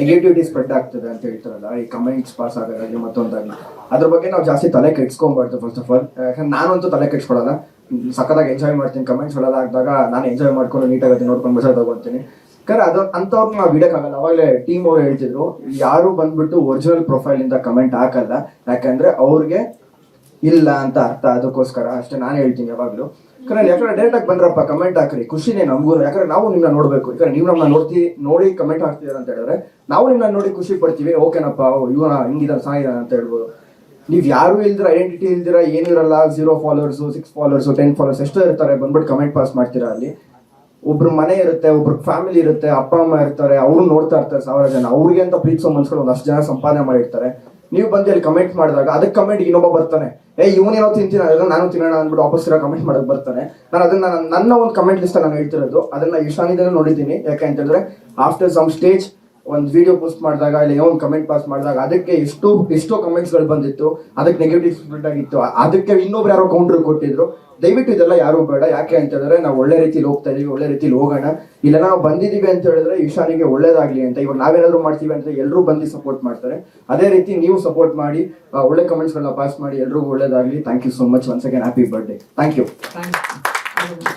Negativity spread ಆಗ್ತದೆ ಅಂತ ಹೇಳ್ತಾರಲ್ಲ, ಈ ಕಮೆಂಟ್ಸ್ ಪಾಸ್ ಆಗೋದಾಗಲಿ ಮತ್ತೊಂದಾಗಲಿ ಅದ್ರ ಬಗ್ಗೆ ನಾವು ಜಾಸ್ತಿ ತಲೆ ಕೆಡ್ಸ್ಕೊಂಬಾರ್ದು ಫಸ್ಟ್ ಆಫ್ ಆಲ್ ಯಾಕಂದ್ರೆ ನಾನಂತೂ ತಲೆ ಕೆಡ್ಸ್ಕೊಳಲ್ಲ. ಸಖತ್ತಾಗಿ ಎಂಜಾಯ್ ಮಾಡ್ತೀನಿ ಕಮೆಂಟ್ಸ್ ಹೊಡೋದ ಹಾಕಿದಾಗ ನಾನು ಎಂಜಾಯ್ ಮಾಡ್ಕೊಂಡು ನೀಟಾಗಿ ನೋಡ್ಕೊಂಡು ಮಜಾ ತಗೊಳ್ತೀನಿ. ಕರೆ ಅದು ಅಂಥವ್ರನ್ನ ನಾವು ಬಿಡೋಕ್ಕಾಗಲ್ಲ ಅವಾಗಲೇ ಟೀಮ್ ಅವ್ರು ಹೇಳ್ತಿದ್ರು, ಯಾರು ಬಂದ್ಬಿಟ್ಟು ಒರಿಜಿನಲ್ ಪ್ರೊಫೈಲಿಂದ ಕಮೆಂಟ್ ಹಾಕಲ್ಲ. ಯಾಕಂದ್ರೆ ಅವ್ರಿಗೆ ಇಲ್ಲ ಅಂತ ಅರ್ಥ. ಅದಕ್ಕೋಸ್ಕರ ಅಷ್ಟೇ ನಾನು ಹೇಳ್ತೀನಿ ಯಾವಾಗಲೂ. ಯಾಕಂದ್ರೆ ಯಾಕಂದ್ರೆ ಡೈರೆಕ್ಟ್ ಆಗಿ ಬಂದ್ರಪ್ಪ ಕಮೆಂಟ್ ಹಾಕ್ರಿ. ಖುಷಿನೇ ನಮಗೂ ಯಾಕಂದ್ರೆ ನಾವು ನಿಮ್ಮನ್ನ ನೋಡ್ಬೇಕು. ಯಾಕಂದ್ರೆ ನೀವು ನಮ್ಮನ್ನ ನೋಡ್ತಿ, ನೋಡಿ ಕಮೆಂಟ್ ಹಾಕ್ತೀರಾ ಅಂತ ಹೇಳಿದ್ರೆ ನಾವು ನಿಮ್ಮನ್ನ ನೋಡಿ ಖುಷಿ ಪಡ್ತೀವಿ. ಓಕೆನಪ್ಪ ಇವನ ಹಿಂಗಿದ ಸಾಯಿದ ಅಂತ ಹೇಳ್ಬೋದು. ನೀವು ಯಾರು ಇಲ್ದಿರ ಐಡೆಂಟಿಟಿ ಇಲ್ದಿರ, ಏನು ಇರಲ್ಲ. Zero followers six followers ten followers ಎಷ್ಟೋ ಇರ್ತಾರೆ. ಬಂದ್ಬಿಟ್ಟು ಕಮೆಂಟ್ ಪಾಸ್ ಮಾಡ್ತೀರಾ ಅಲ್ಲಿ. ಒಬ್ರು ಮನೆ ಇರುತ್ತೆ, ಒಬ್ರು ಫ್ಯಾಮಿಲಿ ಇರುತ್ತೆ, ಅಪ್ಪ, ಅಮ್ಮ ಇರ್ತಾರೆ, ಅವ್ರು ನೋಡ್ತಾ ಇರ್ತಾರೆ ಸಾವಿರ ಜನ. ಅವ್ರಿಗೆ ಅಂತ ಪ್ರೀತಿಸೋ ಮನ್ಸ್ಗಳು ಒಂದಷ್ಟು ಜನ ಸಂಪಾದನೆ ಮಾಡಿರ್ತಾರೆ. ನೀವು ಬಂದು ಅಲ್ಲಿ ಕಮೆಂಟ್ ಮಾಡಿದಾಗ ಅದಕ್ಕೆ ಕಮೆಂಟ್ ಇನ್ನೊಬ್ಬ ಬರ್ತಾನೆ. ಏ, ಇವನೇನೋ ತಿಂತೀನಿ? ಅದನ್ನ ನಾನು ತಿನ್ನೋಣ ಅಂದ್ಬಿಟ್ಟು ವಾಪಸ್ ಇರೋ ಕಮೆಂಟ್ ಮಾಡಕ್ ಬರ್ತಾನೆ. ನಾನು ಅದನ್ನ ನನ್ನ- ಒಂದು ಕಮೆಂಟ್ ಲಿಸ್ಟ್ ನಾನು ಹೇಳ್ತಿರೋದು. ಅದನ್ನ ಇಶಾನಿದನ್ನು ನೋಡಿದ್ದೀನಿ. ಯಾಕೆ ಅಂತ ಹೇಳಿದ್ರೆ ಆಫ್ಟರ್ ಸಮ್ ಸ್ಟೇಜ್ ಒಂದು ವಿಡಿಯೋ ಪೋಸ್ಟ್ ಮಾಡಿದಾಗ ಇಲ್ಲಿ ಒಂದು ಕಮೆಂಟ್ ಪಾಸ್ ಮಾಡಿದಾಗ ಅದಕ್ಕೆ ಎಷ್ಟೋ ಎಷ್ಟೋ ಕಮೆಂಟ್ಸ್ಗಳು ಬಂದಿತ್ತು. ಅದಕ್ಕೆ ನೆಗೆಟಿವ್ ಸ್ಪ್ರೆಡ್ ಆಗಿತ್ತು. ಅದಕ್ಕೆ ಇನ್ನೊಬ್ರು ಯಾರೋ ಕೌಂಟರ್ ಕೊಟ್ಟಿದ್ರು. ದಯವಿಟ್ಟು ಇದೆಲ್ಲ ಯಾರು ಬೇಡ. ಯಾಕೆ ಅಂತ ಹೇಳಿದ್ರೆ ನಾವು ಒಳ್ಳೆ ರೀತಿಲಿ ಹೋಗ್ತಾ ಇದೀವಿ, ಒಳ್ಳೆ ರೀತಿಲಿ ಹೋಗೋಣ. ಇಲ್ಲ, ನಾವು ಬಂದಿದೀವಿ ಅಂತ ಹೇಳಿದ್ರೆ ಈಶಾನಿಗೆ ಒಳ್ಳೇದಾಗ್ಲಿ ಅಂತ. ಇವಾಗ ನಾವೇನಾದ್ರು ಮಾಡ್ತೀವಿ ಅಂತ ಎಲ್ಲರೂ ಬಂದು ಸಪೋರ್ಟ್ ಮಾಡ್ತಾರೆ. ಅದೇ ರೀತಿ ನೀವು ಸಪೋರ್ಟ್ ಮಾಡಿ ಒಳ್ಳೆ ಕಮೆಂಟ್ಸ್ಗಳನ್ನ ಪಾಸ್ ಮಾಡಿ ಎಲ್ರಿಗೂ ಒಳ್ಳೇದಾಗ್ಲಿ. Thank you so much once again happy birthday thank you